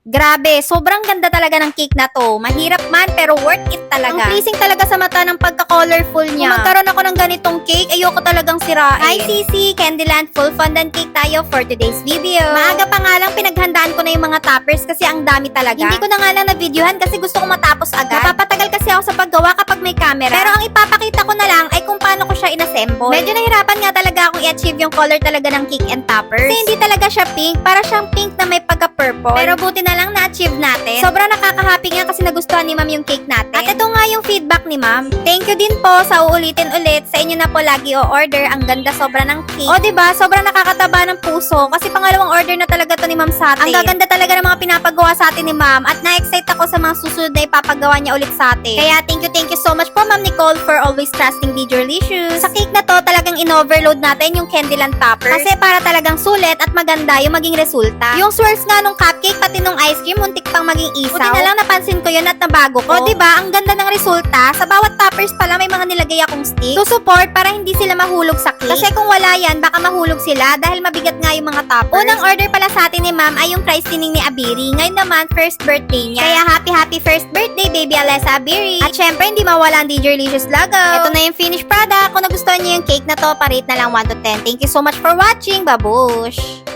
Grabe, sobrang ganda talaga ng cake na to. Mahirap man, pero worth it talaga. Ang pleasing talaga sa mata ng pagka-colorful niya. Kung magkaroon ako ng ganitong cake, ayoko talagang sirain. Hi, Sisi! Candyland full fondant cake tayo for today's video. Maaga pa nga lang, pinaghandaan ko na yung mga toppers kasi ang dami talaga. Hindi ko na nga lang na-videohan kasi gusto ko matapos agad. Napapatagal kasi ako sa paggawa kapag may camera. Pero ang ipapakita ko na lang ay kung paano ko siya inassemble. Medyo nahirapan nga talaga akong i-achieve yung color talaga ng cake and toppers. Kasi hindi talaga siya pink, para siyang pink na may pagka-purple. Pero buti na lang na-achieve natin. Sobrang nakaka-happy nga kasi nagustuhan ni ma'am yung cake natin. At ito nga yung feedback ni ma'am. Thank you din po sa uulitin ulit. Sa inyo na po lagi o-order. Ang ganda sobra ng cake. O, ba Sobrang nakakataba ng puso. Kasi pangalawang order na talaga to ni ma'am sa atin. Ang gaganda talaga ng mga pinapagawa sa atin ni ma'am. At na-excite ako sa mga susunod na ipapagawa niya ulit sa atin. Kaya thank you, thank you so much po ma'am Nicole for always trusting Delicious. Sa cake na to, talagang in-overload natin yung Candyland topper. Kasi para talagang sulit at maganda yung maging resulta. Yung swirls nga nung cupcake, pati nung ice cream, muntik pang maging isaw. Buti na lang napansin ko yun at nabago ko. O, di ba Ang ganda ng resulta. Sa bawat toppers pala, may mga nilagay akong stick. To support para hindi sila mahulog sa cake. Kasi kung wala yan, baka mahulog sila dahil mabigat nga yung mga toppers. Unang order pala sa atin ni ma'am ay yung christening ni Abiri. Ngayon naman, first birthday niya. Kaya happy happy first birthday, baby Alessa Abiri. At syempre, hindi mawala ang DJ Licious logo. Ito na yung finished product. Kung nagustuhan niyo yung cake na to, parate na lang 1 to 10. Thank you so much for watching. Babush!